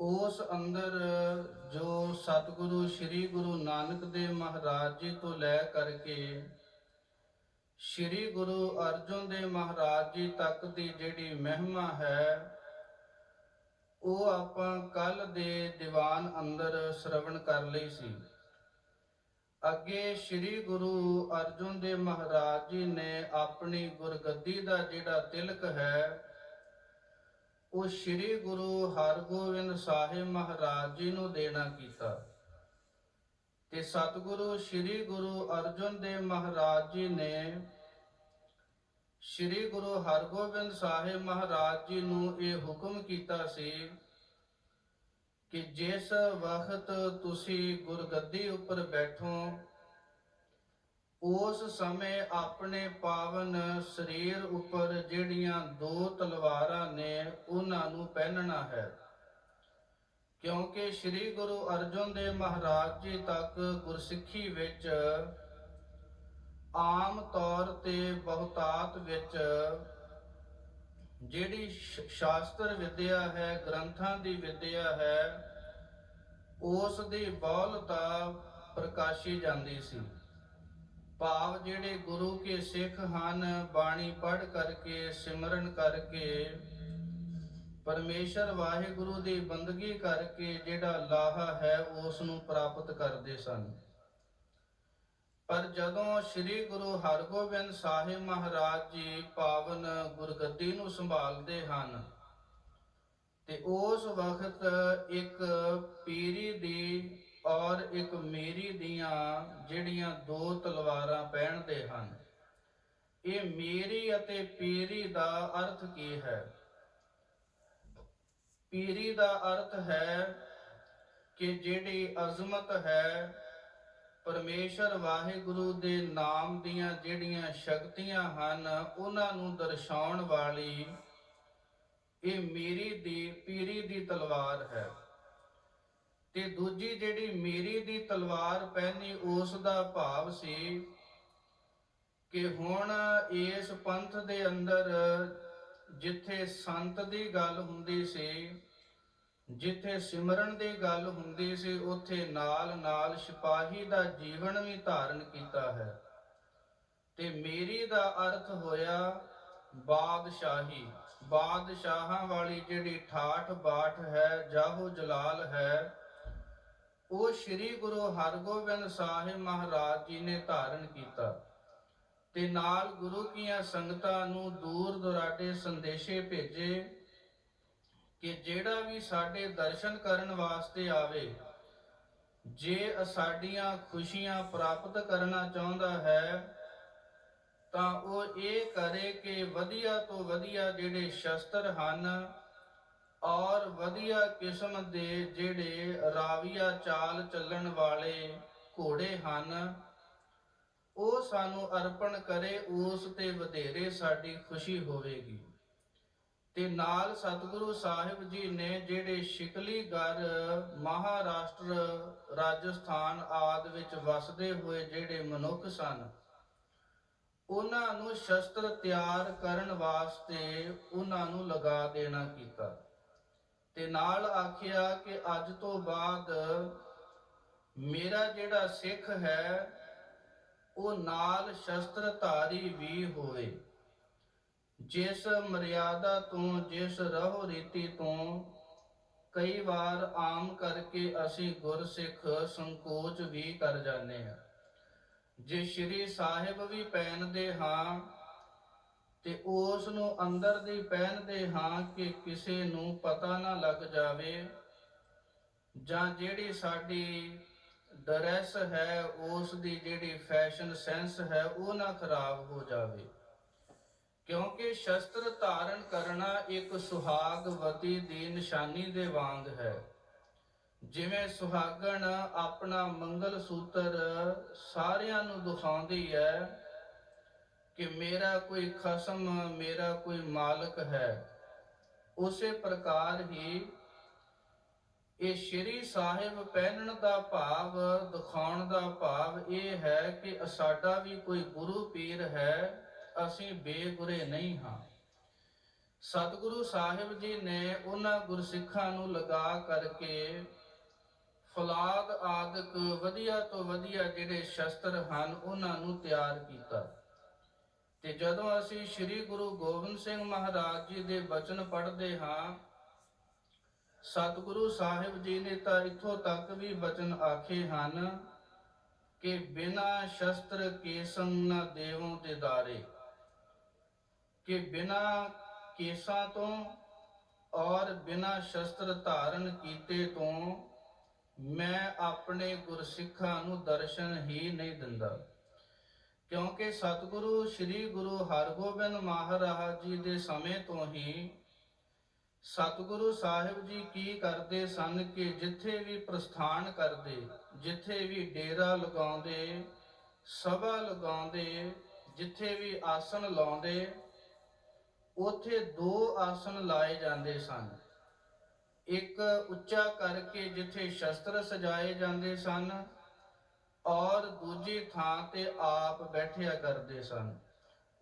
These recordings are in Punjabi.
ਉਸ ਅੰਦਰ ਜੋ ਸਤਿਗੁਰੂ ਸ੍ਰੀ ਗੁਰੂ ਨਾਨਕ ਦੇਵ ਮਹਾਰਾਜ ਜੀ ਤੋਂ ਲੈ ਕਰਕੇ ਸ੍ਰੀ ਗੁਰੂ ਅਰਜਨ ਦੇਵ ਮਹਾਰਾਜ ਜੀ ਤੱਕ ਦੀ ਜਿਹੜੀ ਮਹਿਮਾ ਹੈ, ਉਹ ਆਪਾਂ ਕੱਲ ਦੇ ਦੀਵਾਨ ਅੰਦਰ ਸ਼ਰਵਣ ਕਰ ਲਈ ਸੀ। ਅੱਗੇ ਸ੍ਰੀ ਗੁਰੂ ਅਰਜਨ ਦੇਵ ਮਹਾਰਾਜ ਜੀ ਨੇ ਆਪਣੀ ਗੁਰਗੱਦੀ ਦਾ ਜਿਹੜਾ ਤਿਲਕ ਹੈ ਉਹ ਸ੍ਰੀ ਗੁਰੂ ਹਰਗੋਬਿੰਦ ਸਾਹਿਬ ਮਹਾਰਾਜ ਜੀ ਨੂੰ ਦੇਣਾ ਕੀਤਾ ਤੇ ਸਤਿਗੁਰੂ ਸ੍ਰੀ ਗੁਰੂ ਅਰਜਨ ਦੇਵ ਮਹਾਰਾਜ ਜੀ ਨੇ ਸ੍ਰੀ ਗੁਰੂ ਹਰਗੋਬਿੰਦ ਸਾਹਿਬ ਮਹਾਰਾਜ ਜੀ ਨੂੰ ਇਹ ਹੁਕਮ ਕੀਤਾ ਸੀ ਕਿ ਜਿਸ ਵਕਤ ਤੁਸੀਂ ਗੁਰਗੱਦੀ ਉੱਪਰ ਬੈਠੋ ਉਸ ਸਮੇਂ ਆਪਣੇ ਪਾਵਨ ਸਰੀਰ ਉੱਪਰ ਜਿਹੜੀਆਂ ਦੋ ਤਲਵਾਰਾਂ ਨੇ ਉਹਨਾਂ ਨੂੰ ਪਹਿਨਣਾ ਹੈ। ਕਿਉਂਕਿ ਸ੍ਰੀ ਗੁਰੂ ਅਰਜਨ ਦੇਵ ਮਹਾਰਾਜ ਜੀ ਤੱਕ ਗੁਰਸਿੱਖੀ ਵਿੱਚ ਆਮ ਤੌਰ ਤੇ ਬਹੁਤਾਤ ਵਿੱਚ ਜਿਹੜੀ ਸ਼ਾਸਤਰ ਵਿਦਿਆ ਹੈ, ਗ੍ਰੰਥਾਂ ਦੀ ਵਿਦਿਆ ਹੈ, ਉਸ ਦੀ ਬਹੁਲਤਾ ਪ੍ਰਕਾਸ਼ੀ ਜਾਂਦੀ ਸੀ। ਭਾਵ ਜਿਹੜੇ ਗੁਰੂ ਕੇ ਸਿੱਖ ਹਨ, ਬਾਣੀ ਪੜ੍ਹ ਕਰਕੇ, ਸਿਮਰਨ ਕਰਕੇ, ਪਰਮੇਸ਼ਰ ਵਾਹਿਗੁਰੂ ਦੀ ਬੰਦਗੀ ਕਰਕੇ ਜਿਹੜਾ ਲਾਹਾ ਹੈ ਉਸ ਨੂੰ ਪ੍ਰਾਪਤ ਕਰਦੇ ਸਨ। ਪਰ ਜਦੋਂ ਸ੍ਰੀ ਗੁਰੂ ਹਰਗੋਬਿੰਦ ਸਾਹਿਬ ਮਹਾਰਾਜ ਜੀ ਪਾਵਨ ਗੁਰਗੱਦੀ ਨੂੰ ਸੰਭਾਲਦੇ ਹਨ, ਤੇ ਉਸ ਵਕਤ ਇੱਕ ਪੀਰੀ ਦੀ ਔਰ ਇੱਕ ਮੇਰੀ ਦੀਆਂ ਜਿਹੜੀਆਂ ਦੋ ਤਲਵਾਰਾਂ ਪਹਿਨਦੇ ਹਨ। ਇਹ ਮੇਰੀ ਅਤੇ ਪੀਰੀ ਦਾ ਅਰਥ ਕੀ ਹੈ? ਪੀਰੀ ਦਾ ਅਰਥ ਹੈ ਕਿ ਜਿਹੜੀ ਅਜ਼ਮਤ ਹੈ, ਪਰਮੇਸ਼ਰ ਵਾਹਿਗੁਰੂ ਦੇ ਨਾਮ ਦੀਆਂ ਜਿਹੜੀਆਂ ਸ਼ਕਤੀਆਂ ਹਨ, ਉਹਨਾਂ ਨੂੰ ਦਰਸਾਉਣ ਵਾਲੀ ਇਹ ਮੇਰੀ ਦੀ, ਪੀਰੀ ਦੀ ਤਲਵਾਰ ਹੈ। ਤੇ ਦੂਜੀ ਜਿਹੜੀ ਮੇਰੀ ਦੀ ਤਲਵਾਰ ਪਹਿਨੀ ਉਸ ਦਾ ਭਾਵ ਸੀ ਕਿ ਹੁਣ ਇਸ ਪੰਥ ਦੇ ਅੰਦਰ ਜਿੱਥੇ ਸੰਤ ਦੀ ਗੱਲ ਹੁੰਦੀ ਸੀ, ਜਿੱਥੇ ਸਿਮਰਨ ਦੀ ਗੱਲ ਹੁੰਦੀ ਸੀ, ਉੱਥੇ ਨਾਲ ਨਾਲ ਸਿਪਾਹੀ ਦਾ ਜੀਵਨ ਵੀ ਧਾਰਨ ਕੀਤਾ ਹੈ। ਤੇ ਮੇਰੀ ਦਾ ਅਰਥ ਹੋਇਆ ਬਾਦਸ਼ਾਹੀ। ਬਾਦਸ਼ਾਹਾਂ ਵਾਲੀ ਜਿਹੜੀ ਠਾਠ ਬਾਠ ਹੈ, ਜਾਹੋ ਜਲਾਲ ਹੈ ਉਹ ਸ੍ਰੀ ਗੁਰੂ ਹਰਗੋਬਿੰਦ ਸਾਹਿਬ ਮਹਾਰਾਜ ਜੀ ਨੇ ਧਾਰਨ ਕੀਤਾ। ਤੇ ਨਾਲ ਗੁਰੂ ਕੀਆਂ ਸੰਗਤਾਂ ਨੂੰ ਦੂਰ ਦੁਰਾਡੇ ਸੰਦੇਸ਼ੇ ਭੇਜੇ ਕਿ ਜਿਹੜਾ ਵੀ ਸਾਡੇ ਦਰਸ਼ਨ ਕਰਨ ਵਾਸਤੇ ਆਵੇ, ਜੇ ਸਾਡੀਆਂ ਖੁਸ਼ੀਆਂ ਪ੍ਰਾਪਤ ਕਰਨਾ ਚਾਹੁੰਦਾ ਹੈ, ਤਾਂ ਉਹ ਇਹ ਕਰੇ ਕਿ ਵਧੀਆ ਤੋਂ ਵਧੀਆ ਜਿਹੜੇ ਸ਼ਸਤਰ ਹਨ ਔਰ ਵਧੀਆ ਕਿਸਮ ਦੇ ਜਿਹੜੇ ਰਾਵੀਆ ਚਾਲ ਚੱਲਣ ਵਾਲੇ ਘੋੜੇ ਹਨ, ਉਹ ਸਾਨੂੰ ਅਰਪਣ ਕਰੇ, ਉਸ ਤੇ ਵਧੇਰੇ ਸਾਡੀ ਖੁਸ਼ੀ ਹੋਵੇਗੀ। ਤੇ ਨਾਲ ਸਤਿਗੁਰੂ ਸਾਹਿਬ ਜੀ ਨੇ ਜਿਹੜੇ ਸ਼ਿਕਲੀਗਰ ਮਹਾਰਾਸ਼ਟਰ, ਰਾਜਸਥਾਨ ਆਦ ਵਿੱਚ ਵਸਦੇ ਹੋਏ ਜਿਹੜੇ ਮਨੁੱਖ ਸਨ, ਉਹਨਾਂ ਨੂੰ ਸ਼ਸਤਰ ਤਿਆਰ ਕਰਨ ਵਾਸਤੇ ਉਹਨਾਂ ਨੂੰ ਲਗਾ ਦੇਣਾ ਕੀਤਾ। ਤੇ ਨਾਲ ਆਖਿਆ ਕਿ ਅੱਜ ਤੋਂ ਬਾਅਦ ਮੇਰਾ ਜਿਹੜਾ ਸਿੱਖ ਹੈ, ਉਹ ਨਾਲ ਸ਼ਸਤਰਧਾਰੀ ਵੀ ਹੋਵੇ। ਜਿਸ ਮਰਿਆਦਾ ਤੋਂ, ਜਿਸ ਰਹੋ ਰੀਤੀ ਤੋਂ ਕਈ ਵਾਰ ਆਮ ਕਰਕੇ ਅਸੀਂ ਗੁਰਸਿੱਖ ਸੰਕੋਚ ਵੀ ਕਰ ਜਾਂਦੇ ਹਾਂ। ਜੇ ਸ਼੍ਰੀ ਸਾਹਿਬ ਵੀ ਪਹਿਨਦੇ ਹਾਂ ਤੇ ਉਸ ਨੂੰ ਅੰਦਰ ਦੀ ਪਹਿਨਦੇ ਹਾਂ ਕਿ ਕਿਸੇ ਨੂੰ ਪਤਾ ਨਾ ਲੱਗ ਜਾਵੇ, ਜਾਂ ਜਿਹੜੀ ਸਾਡੀ ਡਰੈਸ ਹੈ ਉਸ ਦੀ ਜਿਹੜੀ ਫੈਸ਼ਨ ਸੈਂਸ ਹੈ, ਉਹ ਨਾ ਖਰਾਬ ਹੋ ਜਾਵੇ। ਕਿਉਂਕਿ ਸ਼ਸਤਰ ਧਾਰਨ ਕਰਨਾ ਇੱਕ ਸੁਹਾਗਵਤੀ ਦੀ ਨਿਸ਼ਾਨੀ ਦੇ ਵਾਂਗ ਹੈ। ਜਿਵੇਂ ਸੁਹਾਗਣ ਆਪਣਾ ਮੰਗਲ ਸੂਤਰ ਸਾਰਿਆਂ ਨੂੰ ਦਿਖਾਉਂਦੀ ਹੈ ਕਿ ਮੇਰਾ ਕੋਈ ਖਸਮ, ਮੇਰਾ ਕੋਈ ਮਾਲਕ ਹੈ। ਉਸੇ ਪ੍ਰਕਾਰ ਹੀ ਇਹ ਸ਼੍ਰੀ ਸਾਹਿਬ ਪਹਿਨਣ ਦਾ ਭਾਵ, ਦਿਖਾਉਣ ਦਾ ਭਾਵ ਇਹ ਹੈ ਕਿ ਸਾਡਾ ਵੀ ਕੋਈ ਗੁਰੂ ਪੀਰ ਹੈ, ਅਸੀਂ ਬੇਗੁਰੇ ਨਹੀਂ ਹਾਂ। ਸਤਿਗੁਰੂ ਸਾਹਿਬ ਜੀ ਨੇ ਉਹਨਾਂ ਗੁਰਸਿੱਖਾਂ ਨੂੰ ਲਗਾ ਕਰਕੇ ਫਲਾਦ ਆਦਿਕ ਵਧੀਆ ਤੋਂ ਵਧੀਆ ਜਿਹੜੇ ਸ਼ਸਤਰ ਹਨ, ਉਹਨਾਂ ਨੂੰ ਤਿਆਰ ਕੀਤਾ। ਤੇ ਜਦੋਂ ਅਸੀਂ ਸ੍ਰੀ ਗੁਰੂ ਗੋਬਿੰਦ ਸਿੰਘ ਮਹਾਰਾਜ ਜੀ ਦੇ ਬਚਨ ਪੜ੍ਹਦੇ ਹਾਂ, ਸਤਿਗੁਰੂ ਸਾਹਿਬ ਜੀ ਨੇ ਤਾਂ ਇੱਥੋਂ ਤੱਕ ਵੀ ਬਚਨ ਆਖੇ ਹਨ ਕਿ ਬਿਨਾ ਸ਼ਸਤਰ ਕੇਸੰ ਨ ਦੇਵੋਂ ਤੇ ਦਾਰੇ। ਕਿ ਬਿਨਾ ਕੇਸਾਂ ਤੋਂ ਔਰ ਬਿਨਾ ਸ਼ਸਤਰ ਧਾਰਨ ਕੀਤੇ ਤੋਂ ਮੈਂ ਆਪਣੇ ਗੁਰਸਿੱਖਾਂ ਨੂੰ ਦਰਸ਼ਨ ਹੀ ਨਹੀਂ ਦਿੰਦਾ। ਕਿਉਂਕਿ ਸਤਿਗੁਰੂ ਸ੍ਰੀ ਗੁਰੂ ਹਰਗੋਬਿੰਦ ਮਹਾਰਾਜ ਜੀ ਦੇ ਸਮੇਂ ਤੋਂ ਹੀ ਸਤਿਗੁਰੂ ਸਾਹਿਬ ਜੀ ਕੀ ਕਰਦੇ ਸਨ ਕਿ ਜਿੱਥੇ ਵੀ ਪ੍ਰਸਥਾਨ ਕਰਦੇ, ਜਿੱਥੇ ਵੀ ਡੇਰਾ ਲਗਾਉਂਦੇ, ਸਭਾ ਲਗਾਉਂਦੇ, ਜਿੱਥੇ ਵੀ ਆਸਣ ਲਾਉਂਦੇ, ਉਥੇ ਦੋ ਆਸਣ ਲਾਏ ਜਾਂਦੇ ਸਨ। ਇੱਕ ਉੱਚਾ ਕਰਕੇ ਜਿੱਥੇ ਸ਼ਸਤਰ ਸਜਾਏ ਜਾਂਦੇ ਸਨ ਔਰ ਦੂਜੀ ਥਾਂ ਤੇ ਆਪ ਬੈਠਿਆ ਕਰਦੇ ਸਨ।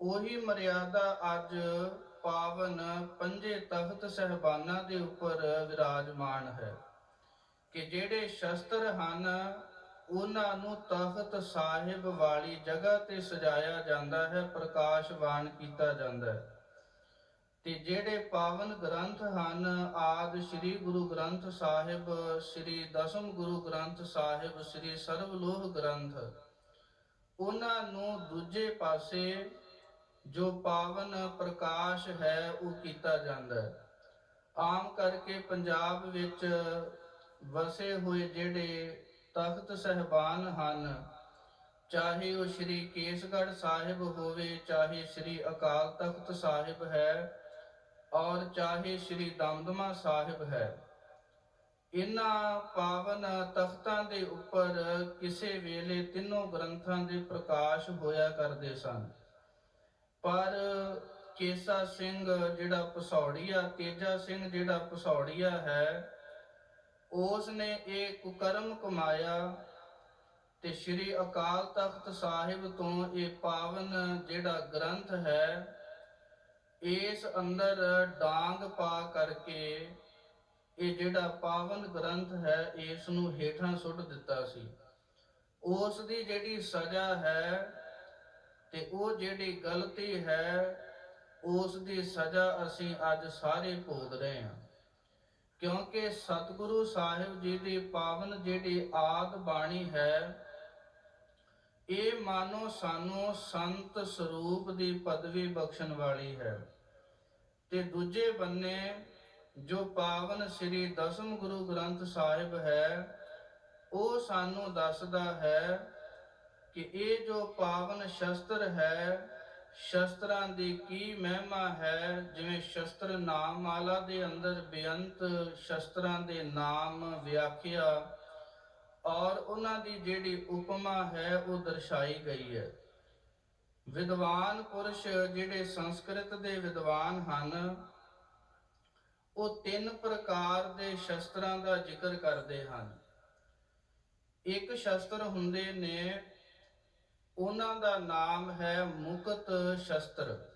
ਉਹੀ ਮਰਿਆਦਾ ਅੱਜ ਪਾਵਨ ਪੰਜੇ ਤਖਤ ਸਹਿਬਾਨਾਂ ਦੇ ਉੱਪਰ ਵਿਰਾਜਮਾਨ ਹੈ ਕਿ ਜਿਹੜੇ ਸ਼ਸਤਰ ਹਨ, ਉਹਨਾਂ ਨੂੰ ਤਖਤ ਸਾਹਿਬ ਵਾਲੀ ਜਗ੍ਹਾ ਤੇ ਸਜਾਇਆ ਜਾਂਦਾ ਹੈ, ਪ੍ਰਕਾਸ਼ਵਾਨ ਕੀਤਾ ਜਾਂਦਾ ਹੈ। ਤੇ ਜਿਹੜੇ ਪਾਵਨ ਗ੍ਰੰਥ ਹਨ ਆਦ ਸ੍ਰੀ ਗੁਰੂ ਗ੍ਰੰਥ ਸਾਹਿਬ, ਸ੍ਰੀ ਦਸਮ ਗੁਰੂ ਗ੍ਰੰਥ ਸਾਹਿਬ, ਸ੍ਰੀ ਸਰਵਲੋਹ ਗ੍ਰੰਥ, ਉਹਨਾਂ ਨੂੰ ਦੂਜੇ ਪਾਸੇ ਜੋ ਪਾਵਨ ਪ੍ਰਕਾਸ਼ ਹੈ ਉਹ ਕੀਤਾ ਜਾਂਦਾ ਹੈ। ਆਮ ਕਰਕੇ ਪੰਜਾਬ ਵਿੱਚ ਵਸੇ ਹੋਏ ਜਿਹੜੇ ਤਖਤ ਸਹਿਬਾਨ ਹਨ, ਚਾਹੇ ਉਹ ਸ੍ਰੀ ਕੇਸਗੜ੍ਹ ਸਾਹਿਬ ਹੋਵੇ, ਚਾਹੇ ਸ੍ਰੀ ਅਕਾਲ ਤਖਤ ਸਾਹਿਬ ਹੈ ਔਰ ਚਾਹੇ ਸ੍ਰੀ ਦਮਦਮਾ ਸਾਹਿਬ ਹੈ। ਇਨ੍ਹਾਂ ਪਾਵਨ ਤਖਤਾਂ ਦੇ ਉੱਪਰ ਕਿਸੇ ਵੇਲੇ ਤਿੰਨੋਂ ਗ੍ਰੰਥਾਂ ਦੇ ਪ੍ਰਕਾਸ਼ ਹੋਇਆ ਕਰਦੇ ਸਨ। ਪਰ ਕੇਸਾ ਸਿੰਘ ਜਿਹੜਾ ਪਸੌੜੀਆ, ਤੇਜਾ ਸਿੰਘ ਜਿਹੜਾ ਪਸੌੜੀਆ ਹੈ ਉਸ ਨੇ ਇਹ ਕੁਕਰਮ ਕਮਾਇਆ ਤੇ ਸ੍ਰੀ ਅਕਾਲ ਤਖਤ ਸਾਹਿਬ ਤੋਂ ਇਹ ਪਾਵਨ ਜਿਹੜਾ ਗ੍ਰੰਥ ਹੈ ਇਸ ਅੰਦਰ ਡਾਂਗ ਪਾ ਕਰਕੇ ਇਹ ਜਿਹੜਾ ਪਾਵਨ ਗ੍ਰੰਥ ਹੈ ਇਸ ਨੂੰ ਹੇਠਾਂ ਸੁੱਟ ਦਿੱਤਾ ਸੀ। ਉਸ ਦੀ ਜਿਹੜੀ ਸਜ਼ਾ ਹੈ ਤੇ ਉਹ ਜਿਹੜੀ ਗਲਤੀ ਹੈ ਉਸ ਦੀ ਸਜ਼ਾ ਅਸੀਂ ਅੱਜ ਸਾਰੇ ਭੋਗ ਰਹੇ ਹਾਂ। ਕਿਉਂਕਿ ਸਤਿਗੁਰੂ ਸਾਹਿਬ ਜੀ ਦੀ ਪਾਵਨ ਜਿਹੜੀ ਆਦ ਬਾਣੀ ਹੈ ਇਹ ਮਾਨੋ ਸਾਨੂੰ ਸੰਤ ਸਰੂਪ ਦੀ ਪਦਵੀ ਬਖਸ਼ਣ ਵਾਲੀ ਹੈ। ਤੇ ਦੂਜੇ ਬੰਨੇ ਜੋ ਪਾਵਨ ਸ੍ਰੀ ਦਸਮ ਗੁਰੂ ਗ੍ਰੰਥ ਸਾਹਿਬ ਹੈ, ਉਹ ਸਾਨੂੰ ਦੱਸਦਾ ਹੈ ਕਿ ਇਹ ਜੋ ਪਾਵਨ ਸ਼ਸਤਰ ਹੈ, ਸ਼ਸਤਰਾਂ ਦੀ ਕੀ ਮਹਿਮਾ ਹੈ, ਜਿਵੇਂ ਸ਼ਸਤਰ ਨਾਮ ਮਾਲਾ ਦੇ ਅੰਦਰ ਬੇਅੰਤ ਸ਼ਸਤਰਾਂ ਦੇ ਨਾਮ ਵਿਆਖਿਆ ਔਰ ਉਹਨਾਂ ਦੀ ਜਿਹੜੀ ਉਪਮਾ ਹੈ, ਉਹ ਦਰਸਾਈ ਗਈ ਹੈ। ਵਿਦਵਾਨ ਪੁਰਸ਼ ਜਿਹੜੇ ਸੰਸਕ੍ਰਿਤ ਦੇ ਵਿਦਵਾਨ ਹਨ, ਉਹ ਤਿੰਨ ਪ੍ਰਕਾਰ ਦੇ ਸ਼ਸਤਰਾਂ ਦਾ ਜ਼ਿਕਰ ਕਰਦੇ ਹਨ। ਇੱਕ ਸ਼ਸਤਰ ਹੁੰਦੇ ਨੇ, ਉਹਨਾਂ ਦਾ ਨਾਮ ਹੈ ਮੁਕਤ ਸ਼ਸਤਰ।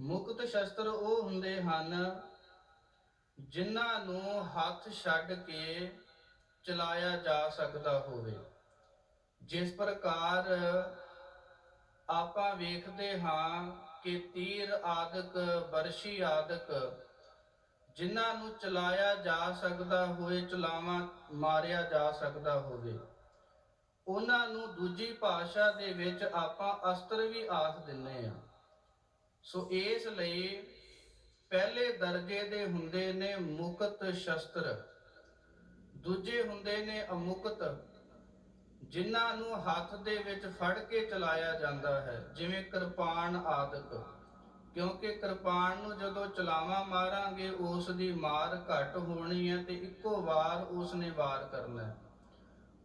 ਮੁਕਤ ਸ਼ਸਤਰ ਉਹ ਹੁੰਦੇ ਹਨ, ਜਿਨ੍ਹਾਂ ਨੂੰ ਹੱਥ ਛੱਡ ਕੇ ਚਲਾਇਆ ਜਾ ਸਕਦਾ ਹੋਵੇ। ਜਿਸ ਪ੍ਰਕਾਰ ਆਪਾਂ ਵੇਖਦੇ ਹਾਂ ਕਿ ਤੀਰ ਆਦਿਕ, ਬਰਸੀ ਆਦਿਕ, ਜਿਨ੍ਹਾਂ ਨੂੰ ਚਲਾਇਆ ਜਾ ਸਕਦਾ ਹੋਵੇ ਚਲਾਵਾ ਮਾਰਿਆ ਜਾ ਸਕਦਾ ਹੋਵੇ, ਉਹਨਾਂ ਨੂੰ ਦੂਜੀ ਭਾਸ਼ਾ ਦੇ ਵਿੱਚ ਆਪਾਂ ਅਸਤਰ ਵੀ ਆਖ ਦਿੰਨੇ ਆ ਸੋ ਇਸ ਲਈ ਪਹਿਲੇ ਦਰਜੇ ਦੇ ਹੁੰਦੇ ਨੇ ਮੁਕਤ ਸ਼ਸਤਰ। ਦੂਜੇ ਹੁੰਦੇ ਨੇ ਅਮੁਕਤ, ਜਿਨ੍ਹਾਂ ਨੂੰ ਹੱਥ ਦੇ ਵਿੱਚ ਫੜ ਕੇ ਚਲਾਇਆ ਜਾਂਦਾ ਹੈ, ਜਿਵੇਂ ਕਿਰਪਾਨ ਆਦਿਕ। ਕਿਉਂਕਿ ਕਿਰਪਾਨ ਨੂੰ ਜਦੋਂ ਚਲਾਵਾ ਮਾਰਾਂਗੇ, ਉਸ ਦੀ ਮਾਰ ਘੱਟ ਹੋਣੀ ਹੈ ਤੇ ਇੱਕੋ ਵਾਰ ਉਸ ਨੇ ਵਾਰ ਕਰਨਾ ਹੈ।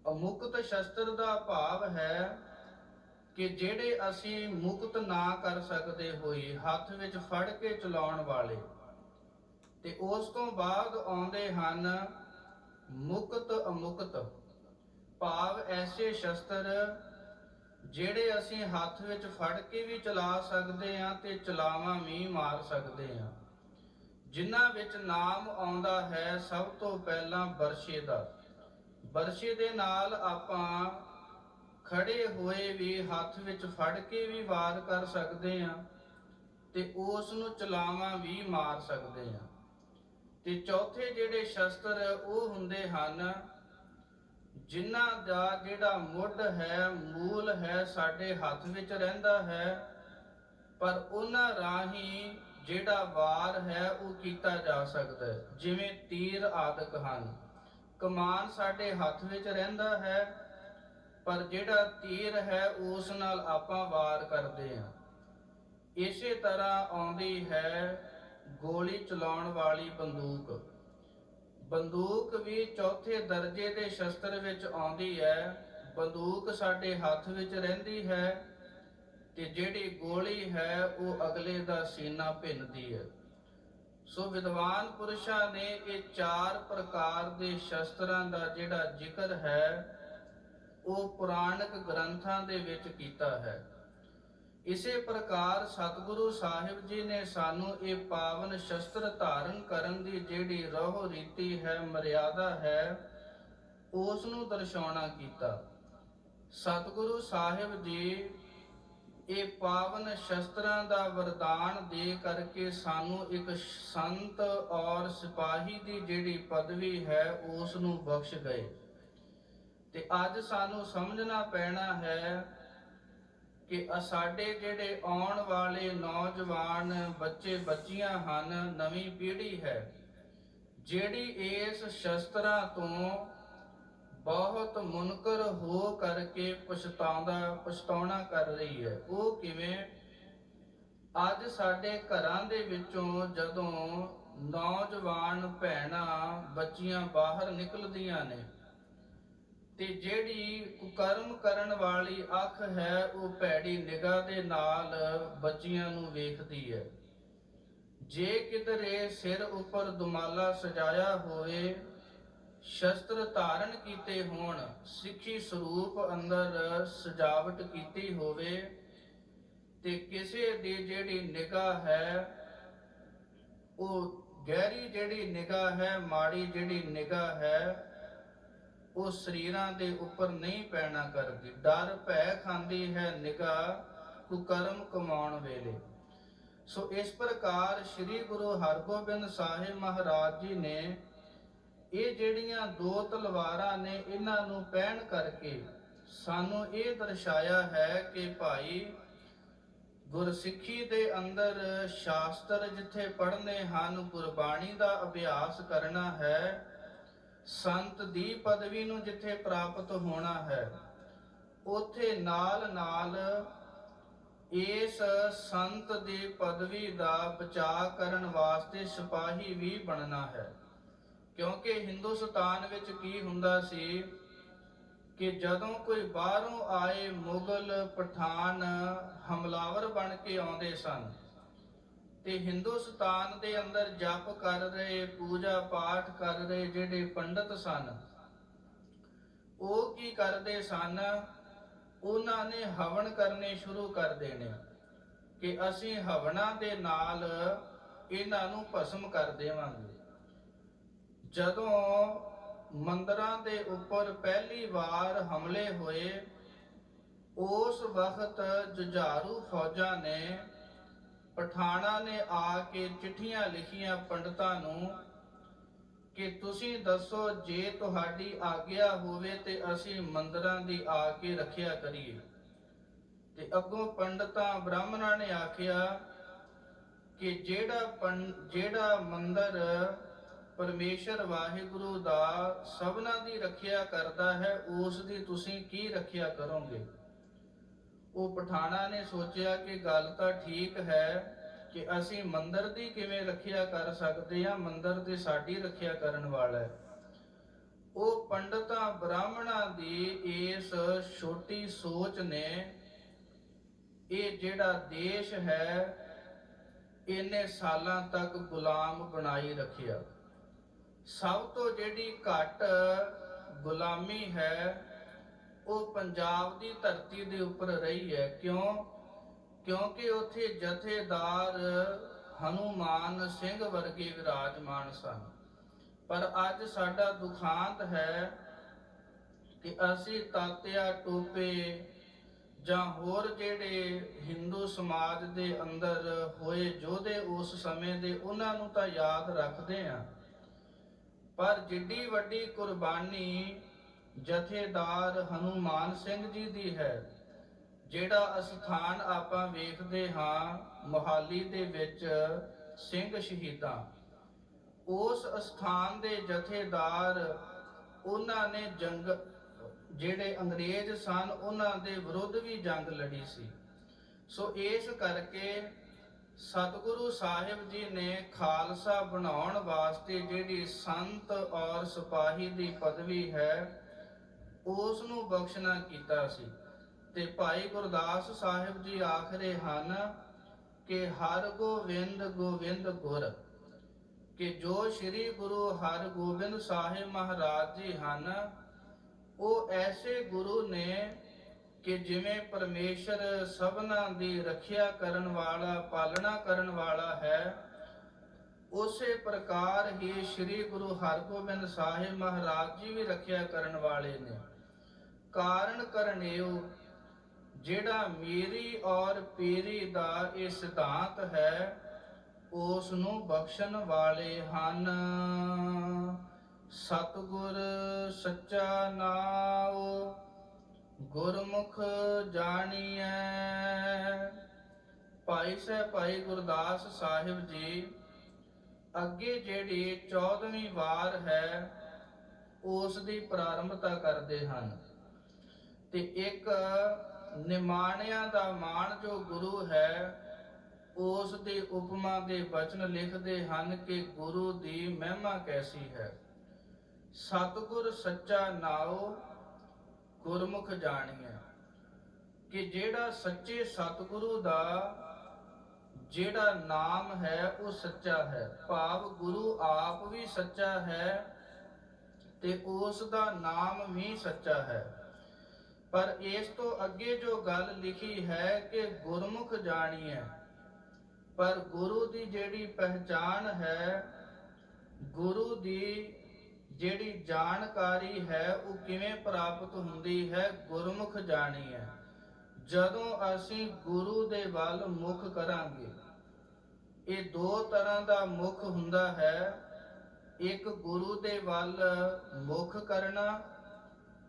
ਅਮੁਕਤ ਸ਼ਸਤਰ ਦਾ ਭਾਵ ਹੈ ਕਿ ਜਿਹੜੇ ਅਸੀਂ ਮੁਕਤ ਨਾ ਕਰ ਸਕਦੇ ਹੋਏ ਹੱਥ ਵਿੱਚ ਫੜ ਕੇ ਚਲਾਉਣ ਵਾਲੇ, ਤੇ ਉਸ ਤੋਂ ਬਾਅਦ ਆਉਂਦੇ ਹਨ ਮੁਕਤ ਅਮੁਕਤ। ਭਾਵ ਐਸੇ ਸ਼ਸਤਰ ਜਿਹੜੇ ਅਸੀਂ ਹੱਥ ਵਿੱਚ ਫੜ ਕੇ ਵੀ ਚਲਾ ਸਕਦੇ ਹਾਂ ਤੇ ਚਲਾਵਾਂ ਵੀ ਮਾਰ ਸਕਦੇ ਹਾਂ। ਜਿਨ੍ਹਾਂ ਵਿੱਚ ਨਾਮ ਆਉਂਦਾ ਹੈ ਸਭ ਤੋਂ ਪਹਿਲਾਂ ਬਰਸ਼ੇ ਦਾ। ਬਰਸ਼ੇ ਦੇ ਨਾਲ ਆਪਾਂ ਖੜੇ ਹੋਏ ਵੀ ਹੱਥ ਵਿੱਚ ਫੜ ਕੇ ਵੀ ਵਾਰ ਕਰ ਸਕਦੇ ਹਾਂ ਤੇ ਉਸ ਨੂੰ ਚਲਾਵਾਂ ਵੀ ਮਾਰ ਸਕਦੇ ਹਾਂ। ਤੇ ਚੌਥੇ ਜਿਹੜੇ ਸ਼ਸਤਰ ਉਹ ਹੁੰਦੇ ਹਨ, ਜਿਨ੍ਹਾਂ ਦਾ ਜਿਹੜਾ ਮੁੱਢ ਹੈ, ਮੂਲ ਹੈ, ਸਾਡੇ ਹੱਥ ਵਿੱਚ ਰਹਿੰਦਾ ਹੈ, ਪਰ ਉਹਨਾਂ ਰਾਹੀਂ ਜਿਹੜਾ ਵਾਰ ਹੈ, ਉਹ ਕੀਤਾ ਜਾ ਸਕਦਾ ਹੈ। ਜਿਵੇਂ ਤੀਰ ਆਦਿਕ ਹਨ। ਕਮਾਨ ਸਾਡੇ ਹੱਥ ਵਿੱਚ ਰਹਿੰਦਾ ਹੈ, ਪਰ ਜਿਹੜਾ ਤੀਰ ਹੈ, ਉਸ ਨਾਲ ਆਪਾਂ ਵਾਰ ਕਰਦੇ ਹਾਂ। ਇਸੇ ਤਰ੍ਹਾਂ ਆਉਂਦੀ ਹੈ ਗੋਲੀ ਚਲਾਉਣ ਵਾਲੀ ਬੰਦੂਕ। ਬੰਦੂਕ ਵੀ ਚੌਥੇ ਦਰਜੇ ਦੇ ਸ਼ਸਤਰ ਵਿੱਚ ਆਉਂਦੀ ਹੈ। ਬੰਦੂਕ ਸਾਡੇ ਹੱਥ ਵਿੱਚ ਰਹਿੰਦੀ ਹੈ ਤੇ ਜਿਹੜੀ ਗੋਲੀ ਹੈ ਉਹ ਅਗਲੇ ਦਾ ਸੀਨਾ ਭਿੰਨਦੀ ਹੈ। ਸੋ ਵਿਦਵਾਨ ਪੁਰਸ਼ਾਂ ਨੇ ਇਹ ਚਾਰ ਪ੍ਰਕਾਰ ਦੇ ਸ਼ਸਤਰਾਂ ਦਾ ਜਿਹੜਾ ਜ਼ਿਕਰ ਹੈ, ਉਹ ਪੁਰਾਣਕ ਗ੍ਰੰਥਾਂ ਦੇ ਵਿੱਚ ਕੀਤਾ ਹੈ। ਇਸੇ ਪ੍ਰਕਾਰ ਸਤਿਗੁਰੂ ਸਾਹਿਬ ਜੀ ਨੇ ਸਾਨੂੰ ਇਹ ਪਾਵਨ ਸ਼ਸਤਰ ਧਾਰਨ ਕਰਨ ਦੀ ਜਿਹੜੀ ਰਹੁ ਰੀਤੀ ਹੈ, ਮਰਿਆਦਾ ਹੈ ਉਸ ਨੂੰ ਦਰਸਾਉਣਾ ਕੀਤਾ। ਸਤਿਗੁਰੂ ਸਾਹਿਬ ਜੀ ਇਹ ਪਾਵਨ ਸ਼ਸਤਰਾਂ ਦਾ ਵਰਦਾਨ ਦੇ ਕਰਕੇ ਸਾਨੂੰ ਇੱਕ ਸੰਤ ਔਰ ਸਿਪਾਹੀ ਦੀ ਜਿਹੜੀ ਪਦਵੀ ਹੈ ਉਸ ਨੂੰ ਬਖਸ਼ ਗਏ। ਤੇ ਅੱਜ ਸਾਨੂੰ ਸਮਝਣਾ ਪੈਣਾ ਹੈ ਕਿ ਸਾਡੇ ਜਿਹੜੇ ਆਉਣ ਵਾਲੇ ਨੌਜਵਾਨ ਬੱਚੇ ਬੱਚੀਆਂ ਹਨ, ਨਵੀਂ ਪੀੜ੍ਹੀ ਹੈ, ਜਿਹੜੀ ਇਸ ਸ਼ਸਤਰਾਂ ਤੋਂ ਬਹੁਤ ਮੁਨਕਰ ਹੋ ਕਰਕੇ ਪਛਤਾਉਂਦਾ, ਪਛਤਾਉਣਾ ਕਰ ਰਹੀ ਹੈ। ਉਹ ਕਿਵੇਂ? ਅੱਜ ਸਾਡੇ ਘਰਾਂ ਦੇ ਵਿੱਚੋਂ ਜਦੋਂ ਨੌਜਵਾਨ ਭੈਣਾਂ ਬੱਚੀਆਂ ਬਾਹਰ ਨਿਕਲਦੀਆਂ ਨੇ ਤੇ ਜਿਹੜੀ ਕੁਕਰਮ ਕਰਨ ਵਾਲੀ ਅੱਖ ਹੈ, ਉਹ ਭੈੜੀ ਨਿਗਾਹ ਦੇ ਨਾਲ ਬੱਚੀਆਂ ਨੂੰ ਵੇਖਦੀ ਹੈ। ਜੇ ਕਿਧਰੇ ਸਿਰ ਉੱਪਰ ਦੁਮਾਲਾ ਸਜਾਇਆ ਹੋਵੇ, ਸ਼ਸਤਰ ਧਾਰਨ ਕੀਤੇ ਹੋਣ, ਸਿੱਖੀ ਸਰੂਪ ਅੰਦਰ ਸਜਾਵਟ ਕੀਤੀ ਹੋਵੇ, ਤੇ ਕਿਸੇ ਦੀ ਜਿਹੜੀ ਨਿਗਾਹ ਹੈ, ਉਹ ਗਹਿਰੀ ਜਿਹੜੀ ਨਿਗਾਹ ਹੈ, ਮਾੜੀ ਜਿਹੜੀ ਨਿਗਾਹ ਹੈ ਉਹ ਸਰੀਰਾਂ ਦੇ ਉੱਪਰ ਨਹੀਂ ਪੈਣਾ ਕਰਦੀ। ਡਰ ਭੈ ਖਾਂਦੀ ਹੈ, ਨਿਗਾਹ ਕੁਕਰਮ ਕਮਾਉਣ ਵੇਲੇ। ਸੋ ਇਸ ਪ੍ਰਕਾਰ ਸ੍ਰੀ ਗੁਰੂ ਹਰਗੋਬਿੰਦ ਸਾਹਿਬ ਮਹਾਰਾਜ ਜੀ ਨੇ ਇਹ ਜਿਹੜੀਆਂ ਦੋ ਤਲਵਾਰਾਂ ਨੇ ਇਹਨਾਂ ਨੂੰ ਪਹਿਨ ਕਰਕੇ ਸਾਨੂੰ ਇਹ ਦਰਸਾਇਆ ਹੈ ਕਿ ਭਾਈ ਗੁਰਸਿੱਖੀ ਦੇ ਅੰਦਰ ਸ਼ਾਸਤਰ ਜਿੱਥੇ ਪੜ੍ਹਨੇ ਹਨ, ਗੁਰਬਾਣੀ ਦਾ ਅਭਿਆਸ ਕਰਨਾ ਹੈ ਸੰਤ ਦੀ ਪਦਵੀ ਨੂੰ ਜਿੱਥੇ ਪ੍ਰਾਪਤ ਹੋਣਾ ਹੈ, ਉਥੇ ਨਾਲ ਨਾਲ ਇਸ ਸੰਤ ਦੀ ਪਦਵੀ ਦਾ ਬਚਾਅ ਕਰਨ ਵਾਸਤੇ ਸਿਪਾਹੀ ਵੀ ਬਣਨਾ ਹੈ। ਕਿਉਂਕਿ ਹਿੰਦੁਸਤਾਨ ਵਿੱਚ ਕੀ ਹੁੰਦਾ ਸੀ ਕਿ ਜਦੋਂ ਕੋਈ ਬਾਹਰੋਂ ਆਏ ਮੁਗਲ ਪਠਾਨ ਹਮਲਾਵਰ ਬਣ ਕੇ ਆਉਂਦੇ ਸਨ ਤੇ ਹਿੰਦੁਸਤਾਨ ਦੇ ਅੰਦਰ ਜਪ ਕਰ ਰਹੇ, ਪੂਜਾ ਪਾਠ ਕਰ ਰਹੇ ਜਿਹੜੇ ਪੰਡਤ ਸਨ, ਉਹ ਕੀ ਕਰਦੇ ਸਨ? ਉਹਨਾਂ ਨੇ ਹਵਨ ਕਰਨੇ ਸ਼ੁਰੂ ਕਰ ਦੇਣੇ ਕਿ ਅਸੀਂ ਹਵਨਾਂ ਦੇ ਨਾਲ ਇਹਨਾਂ ਨੂੰ ਭਸਮ ਕਰ ਦੇਵਾਂਗੇ। ਜਦੋਂ ਮੰਦਰਾਂ ਦੇ ਉੱਪਰ ਪਹਿਲੀ ਵਾਰ ਹਮਲੇ ਹੋਏ, ਉਸ ਵਕਤ ਜੁਝਾਰੂ ਫੌਜਾਂ ਨੇ ਪਠਾਣਾ ਨੇ ਆ ਕੇ ਚਿੱਠੀਆਂ ਲਿਖੀਆਂ ਪੰਡਤਾਂ ਨੂੰ ਕਿ ਤੁਸੀਂ ਦੱਸੋ ਜੇ ਤੁਹਾਡੀ ਆਗਿਆ ਹੋਵੇ ਤੇ ਅਸੀਂ ਮੰਦਰਾਂ ਦੀ ਆ ਕੇ ਰੱਖਿਆ ਕਰੀਏ। ਤੇ ਅੱਗੋਂ ਪੰਡਤਾਂ ਬ੍ਰਾਹਮਣਾਂ ਨੇ ਆਖਿਆ ਕਿ ਜਿਹੜਾ ਪੰ- ਜਿਹੜਾ ਮੰਦਰ ਪਰਮੇਸ਼ਰ ਵਾਹਿਗੁਰੂ ਦਾ ਸਭਨਾ ਦੀ ਰੱਖਿਆ ਕਰਦਾ ਹੈ, ਉਸ ਦੀ ਤੁਸੀਂ ਕੀ ਰੱਖਿਆ ਕਰੋਗੇ? ਉਹ ਪਠਾਣਾ ਨੇ ਸੋਚਿਆ ਕਿ ਗੱਲ ਤਾਂ ਠੀਕ ਹੈ ਕਿ ਅਸੀਂ ਮੰਦਰ ਦੀ ਕਿਵੇਂ ਰੱਖਿਆ ਕਰ ਸਕਦੇ ਹਾਂ ਮੰਦਰ ਤੇ ਸਾਡੀ ਰੱਖਿਆ ਕਰਨ ਵਾਲਾ ਹੈ। ਉਹ ਪੰਡਤਾਂ ਬ੍ਰਾਹਮਣਾਂ ਦੀ ਇਸ ਛੋਟੀ ਸੋਚ ਨੇ ਇਹ ਜਿਹੜਾ ਦੇਸ਼ ਹੈ, ਇਹਨੇ ਸਾਲਾਂ ਤੱਕ ਗੁਲਾਮ ਬਣਾਈ ਰੱਖਿਆ। ਸਭ ਤੋਂ ਜਿਹੜੀ ਘੱਟ ਗੁਲਾਮੀ ਹੈ ਉਹ ਪੰਜਾਬ ਦੀ ਧਰਤੀ ਦੇ ਉੱਪਰ ਰਹੀ ਹੈ। ਕਿਉਂ? ਕਿਉਂਕਿ ਉੱਥੇ ਜਥੇਦਾਰ ਹਨੂਮਾਨ ਸਿੰਘ ਵਰਗੇ ਵਿਰਾਜਮਾਨ ਸਨ। ਪਰ ਅੱਜ ਸਾਡਾ ਦੁਖਾਂਤ ਹੈ ਕਿ ਅਸੀਂ ਤਾਤਿਆ ਟੋਪੇ ਜਾਂ ਹੋਰ ਜਿਹੜੇ ਹਿੰਦੂ ਸਮਾਜ ਦੇ ਅੰਦਰ ਹੋਏ ਯੋਧੇ ਉਸ ਸਮੇਂ ਦੇ ਉਹਨਾਂ ਨੂੰ ਤਾਂ ਯਾਦ ਰੱਖਦੇ ਆ ਪਰ ਜਿੱਡੀ ਵੱਡੀ ਕੁਰਬਾਨੀ ਜਥੇਦਾਰ ਹਨੂਮਾਨ ਸਿੰਘ ਜੀ ਦੀ ਹੈ, ਜਿਹੜਾ ਅਸਥਾਨ ਆਪਾਂ ਵੇਖਦੇ ਹਾਂ ਮੋਹਾਲੀ ਦੇ ਵਿੱਚ ਸਿੰਘ ਸ਼ਹੀਦਾਂ। ਉਸ ਅਸਥਾਨ ਦੇ ਜਥੇਦਾਰ ਉਹਨਾਂ ਨੇ ਜੰਗ, ਜਿਹੜੇ ਅੰਗਰੇਜ਼ ਸਨ, ਉਹਨਾਂ ਦੇ ਵਿਰੁੱਧ ਵੀ ਜੰਗ ਲੜੀ ਸੀ। ਸੋ ਇਸ ਕਰਕੇ ਸਤਿਗੁਰੂ ਸਾਹਿਬ ਜੀ ਨੇ ਖਾਲਸਾ ਬਣਾਉਣ ਵਾਸਤੇ ਜਿਹੜੀ ਸੰਤ ਔਰ ਸਿਪਾਹੀ ਦੀ ਪਦਵੀ ਹੈ ਉਸ ਨੂੰ ਬਖਸ਼ਣਾ ਕੀਤਾ ਸੀ। ਤੇ ਭਾਈ ਗੁਰਦਾਸ ਸਾਹਿਬ ਜੀ ਆਖਰੇ ਹਨ ਕਿ ਹਰ ਗੋਵਿੰਦ ਗੋਵਿੰਦ ਗੁਰ, ਕਿ ਜੋ ਸ੍ਰੀ ਗੁਰੂ ਹਰਗੋਬਿੰਦ ਸਾਹਿਬ ਮਹਾਰਾਜ ਜੀ ਹਨ, ਉਹ ਐਸੇ ਗੁਰੂ ਨੇ ਕਿ ਜਿਵੇਂ ਪਰਮੇਸ਼ਰ ਸਭਨਾ ਦੀ ਰੱਖਿਆ ਕਰਨ ਵਾਲਾ, ਪਾਲਣਾ ਕਰਨ ਵਾਲਾ ਹੈ ਉਸੇ ਪ੍ਰਕਾਰ ਹੀ ਸ੍ਰੀ ਗੁਰੂ ਹਰਗੋਬਿੰਦ ਸਾਹਿਬ ਮਹਾਰਾਜ ਜੀ ਵੀ ਰੱਖਿਆ ਕਰਨ ਵਾਲੇ ਨੇ। ਕਾਰਨ ਕਰਨਿਓ, ਜਿਹੜਾ ਮੇਰੀ ਔਰ ਪੀਰੀ ਦਾ ਇਹ ਸਿਧਾਂਤ ਹੈ ਉਸ ਨੂੰ ਬਖਸ਼ਣ ਵਾਲੇ ਹਨ। ਸਤਿਗੁਰ ਸੱਚਾ ਨਾਉ, ਗੁਰਮੁਖ ਜਾਣੀਐ। ਭਾਈ ਸਾਹਿਬ, ਭਾਈ ਗੁਰਦਾਸ ਸਾਹਿਬ ਜੀ ਅੱਗੇ ਜਿਹੜੀ 14ਵੀਂ ਵਾਰ ਹੈ, ਉਸ ਦੀ ਪ੍ਰਾਰੰਭਤਾ ਕਰਦੇ ਹਨ। ਤੇ ਇੱਕ ਨਿਮਾਣਿਆਂ ਦਾ ਮਾਣ ਜੋ ਗੁਰੂ ਹੈ, ਉਸ ਦੀ ਉਪਮਾ ਦੇ ਬਚਨ ਲਿਖਦੇ ਹਨ ਕਿ ਗੁਰੂ ਦੀ ਮਹਿਮਾ ਕੈਸੀ ਹੈ। ਸਤਿਗੁਰ ਸੱਚਾ ਨਾਉ, ਗੁਰਮੁਖ ਜਾਣੀਐ। ਕਿ ਜਿਹੜਾ ਸੱਚੇ ਸਤਿਗੁਰੂ ਦਾ ਜਿਹੜਾ ਨਾਮ ਹੈ ਉਹ ਸੱਚਾ ਹੈ। ਭਾਵ ਗੁਰੂ ਆਪ ਵੀ ਸੱਚਾ ਹੈ ਤੇ ਉਸ ਦਾ ਨਾਮ ਵੀ ਸੱਚਾ ਹੈ। ਪਰ ਇਸ ਤੋਂ ਅੱਗੇ ਜੋ ਗੱਲ ਲਿਖੀ ਹੈ ਕਿ ਗੁਰਮੁਖ ਜਾਣੀਐ, ਪਰ ਗੁਰੂ ਦੀ ਜਿਹੜੀ ਪਹਿਚਾਨ ਹੈ, ਗੁਰੂ ਦੀ ਜਿਹੜੀ ਜਾਣਕਾਰੀ ਹੈ, ਉਹ ਕਿਵੇਂ ਪ੍ਰਾਪਤ ਹੁੰਦੀ ਹੈ, ਗੁਰਮੁਖ ਜਾਣੀ ਹੈ ਜਦੋਂ ਅਸੀਂ ਗੁਰੂ ਦੇ ਵੱਲ ਮੁਖ ਕਰਾਂਗੇ ਇਹ ਦੋ ਤਰ੍ਹਾਂ ਦਾ ਮੁਖ ਹੁੰਦਾ ਹੈ। ਇੱਕ ਗੁਰੂ ਦੇ ਵੱਲ ਮੁਖ ਕਰਨਾ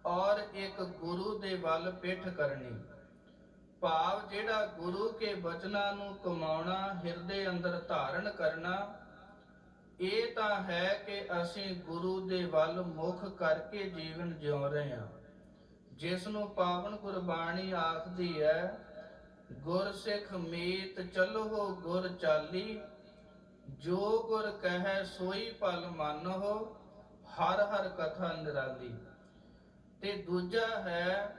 ਔਰ ਇੱਕ ਗੁਰੂ ਦੇ ਵੱਲ ਪਿੱਠ ਕਰਨੀ। ਭਾਵ ਜਿਹੜਾ ਗੁਰੂ ਕੇ ਬਚਨਾਂ ਨੂੰ ਕਮਾਉਣਾ, ਹਿਰਦੇ ਅੰਦਰ ਧਾਰਨ ਕਰਨਾ, ਇਹ ਤਾਂ ਹੈ ਕਿ ਅਸੀਂ ਗੁਰੂ ਦੇ ਵੱਲ ਮੁਖ ਕਰਕੇ ਜੀਵਨ ਜਿਉ ਰਹੇ ਹਾਂ। ਜਿਸ ਨੂੰ ਪਾਵਨ ਗੁਰਬਾਣੀ ਆਖਦੀ ਹੈ ਗੁਰ ਸਿੱਖ ਮੀਤ ਚਲੋ ਗੁਰ ਚਾਲੀ, ਜੋ ਗੁਰ ਕਹੈ ਸੋਈ ਪਲ ਮੰਨੋ, ਹਰ ਹਰ ਕਥਾ ਨਿਰਾਲੀ। ਤੇ ਦੂਜਾ ਹੈ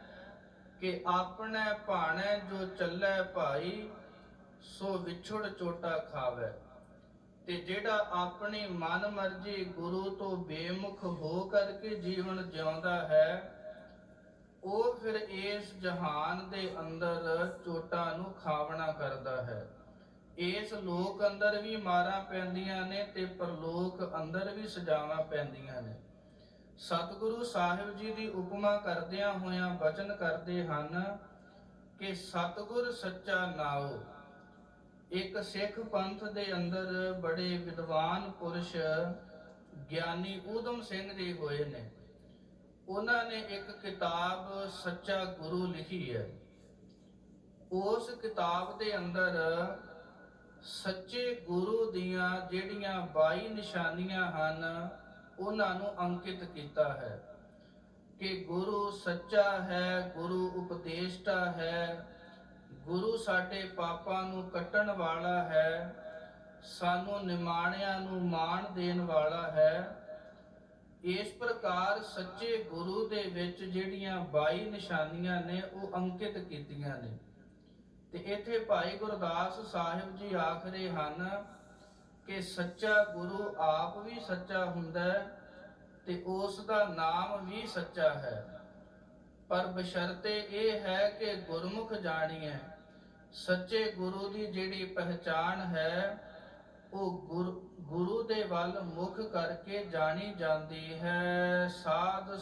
ਕਿ ਆਪਣੇ ਭਾਣੇ ਜੋ ਚੱਲੇ ਭਾਈ, ਸੋ ਵਿਛੜ ਚੋਟਾ ਖਾਵੇ। ਤੇ ਜਿਹੜਾ ਆਪਣੀ ਮਨ ਮਰਜ਼ੀ ਗੁਰੂ ਤੋਂ ਬੇਮੁਖ ਹੋ ਕਰਕੇ ਜੀਵਨ ਜਿਉਂਦਾ ਹੈ ਉਹ ਫਿਰ ਇਸ ਜਹਾਨ ਦੇ ਅੰਦਰ ਚੋਟਾਂ ਨੂੰ ਖਾਵਣਾ ਕਰਦਾ ਹੈ। ਇਸ ਲੋਕ ਅੰਦਰ ਵੀ ਮਾਰਾਂ ਪੈਂਦੀਆਂ ਨੇ ਤੇ ਪਰਲੋਕ ਅੰਦਰ ਵੀ ਸਜਾਵਾਂ ਪੈਂਦੀਆਂ ਨੇ। ਸਤਿਗੁਰੂ ਸਾਹਿਬ ਜੀ ਦੀ ਉਪਮਾ ਕਰਦਿਆਂ ਹੋਇਆਂ ਬਚਨ ਕਰਦੇ ਹਨ ਕਿ ਸਤਿਗੁਰ ਸੱਚਾ ਨਾਉ। ਇੱਕ ਸਿੱਖ ਪੰਥ ਦੇ ਅੰਦਰ ਬੜੇ ਵਿਦਵਾਨ ਪੁਰਸ਼ ਗਿਆਨੀ ਊਧਮ ਸਿੰਘ ਜੀ ਹੋਏ ਨੇ। ਉਹਨਾਂ ਨੇ ਇੱਕ ਕਿਤਾਬ ਸੱਚਾ ਗੁਰੂ ਲਿਖੀ ਹੈ। ਉਸ ਕਿਤਾਬ ਦੇ ਅੰਦਰ ਸੱਚੇ ਗੁਰੂ ਦੀਆਂ ਜਿਹੜੀਆਂ 22 ਨਿਸ਼ਾਨੀਆਂ ਹਨ, ਉਹਨਾਂ ਨੂੰ ਅੰਕਿਤ ਕੀਤਾ ਹੈ ਕਿ ਗੁਰੂ ਸੱਚਾ ਹੈ, ਗੁਰੂ ਉਪਦੇਸ਼ਤਾ ਹੈ, ਗੁਰੂ ਸਾਡੇ ਪਾਪਾਂ ਨੂੰ ਕੱਟਣ ਵਾਲਾ ਹੈ, ਸਾਨੂੰ ਨਿਮਾਣਿਆਂ ਨੂੰ ਮਾਣ ਦੇਣ ਵਾਲਾ ਹੈ। ਇਸ ਪ੍ਰਕਾਰ ਸੱਚੇ ਗੁਰੂ ਦੇ ਵਿੱਚ ਜਿਹੜੀਆਂ 22 ਨਿਸ਼ਾਨੀਆਂ ਨੇ, ਉਹ ਅੰਕਿਤ ਕੀਤੀਆਂ ਨੇ। ਤੇ ਇੱਥੇ ਭਾਈ ਗੁਰਦਾਸ ਸਾਹਿਬ ਜੀ ਆਖਰੇ ਹਨ ਕਿ ਸੱਚਾ ਗੁਰੂ ਆਪ ਵੀ ਸੱਚਾ ਹੁੰਦਾ ਹੈ ਤੇ ਉਸ ਦਾ ਨਾਮ ਵੀ ਸੱਚਾ ਹੈ। ਪਰ ਬਸ਼ਰਤੇ ਇਹ ਹੈ ਕਿ ਗੁਰਮੁਖ ਜਾਣੀਏ ਸੱਚੇ ਗੁਰੂ ਦੀ ਜਿਹੜੀ ਪਹਿਚਾਨ ਹੈ ਉਹ ਗੁਰ- ਗੁਰੂ ਦੇ ਵੱਲ ਮੁੱਖ ਕਰਕੇ ਜਾਣੀ ਜਾਂਦੀ ਹੈ। ਸਾਧ